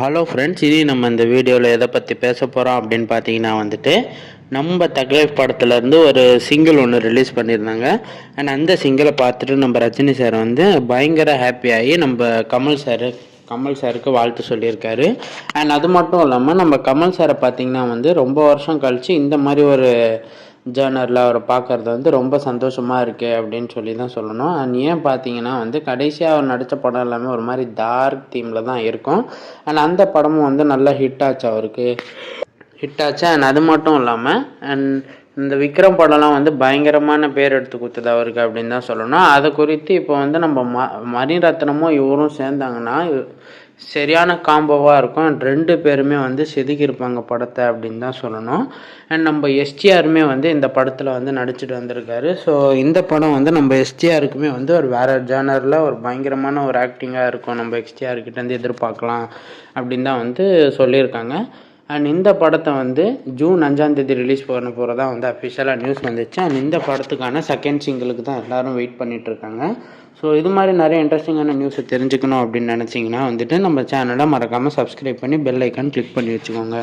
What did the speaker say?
Hello friends இனி நம்ம இந்த வீடியோவில் எதை பற்றி பேச போகிறோம் அப்படின்னு பார்த்தீங்கன்னா வந்துட்டு நம்ம தக்லைஃப் படத்துலேருந்து ஒரு சிங்கிள் ஒன்று ரிலீஸ் பண்ணியிருந்தாங்க. அண்ட் அந்த சிங்கிளை பார்த்துட்டு நம்ம ரஜினி சார் வந்து பயங்கர ஹாப்பியாகி நம்ம கமல் சார் கமல் சாருக்கு வாழ்த்து சொல்லியிருக்காரு. அண்ட் அது மட்டும் இல்லாமல் நம்ம கமல் சாரை பார்த்தீங்கன்னா வந்து ரொம்ப வருஷம் கழித்து இந்த மாதிரி ஒரு ஜேர்னரில் அவரை பார்க்கறது வந்து ரொம்ப சந்தோஷமாக இருக்குது அப்படின்னு சொல்லி தான் சொல்லணும். அண்ட் ஏன் பார்த்தீங்கன்னா வந்து கடைசியாக அவர் நடித்த படம் எல்லாமே ஒரு மாதிரி டார்க் தீமில் தான் இருக்கும். அண்ட் அந்த படமும் வந்து நல்லா ஹிட் ஆச்சு அவருக்கு. ஹிட் ஆச்சு. அண்ட் அது மட்டும் இல்லாமல் அண்ட் இந்த விக்ரம் படம்லாம் வந்து பயங்கரமான பேர் எடுத்து கொடுத்தது அவருக்கு அப்படின்னு தான் சொல்லணும். அதை குறித்து இப்போ வந்து நம்ம ம மணிரத்னமும் இவரும் சேர்ந்தாங்கன்னா சரியான காம்போவாக இருக்கும். அண்ட் ரெண்டு பேருமே வந்து செதுக்கியிருப்பாங்க படத்தை அப்படின்னு தான் சொல்லணும். அண்ட் நம்ம எஸ்டிஆருமே வந்து இந்த படத்தில் வந்து நடிச்சுட்டு வந்திருக்காரு. ஸோ இந்த படம் வந்து நம்ம எஸ்டிஆருக்குமே வந்து ஒரு வேறு ஜேனரில் ஒரு பயங்கரமான ஒரு ஆக்டிங்காக இருக்கும். நம்ம எஸ்டிஆர் கிட்டேருந்து எதிர்பார்க்கலாம் அப்படின்னு தான் வந்து சொல்லியிருக்காங்க. அண்ட் இந்த படத்தை வந்து ஜூன் அஞ்சாம் தேதி ரிலீஸ் பண்ண போகிறதா வந்து அஃபிஷியலாக நியூஸ் வந்துச்சு. அண்ட் இந்த படத்துக்கான செகண்ட் சிங்கிளுக்கு தான் எல்லாரும் வெயிட் பண்ணிட்டு இருக்காங்க. ஸோ இது மாதிரி நிறைய இன்ட்ரெஸ்டிங்கான நியூஸை தெரிஞ்சுக்கணும் அப்படின்னு நினச்சிங்கன்னா வந்துட்டு நம்ம சேனலை மறக்காமல் சப்ஸ்கிரைப் பண்ணி பெல் ஐக்கான் கிளிக் பண்ணி வச்சுக்கோங்க.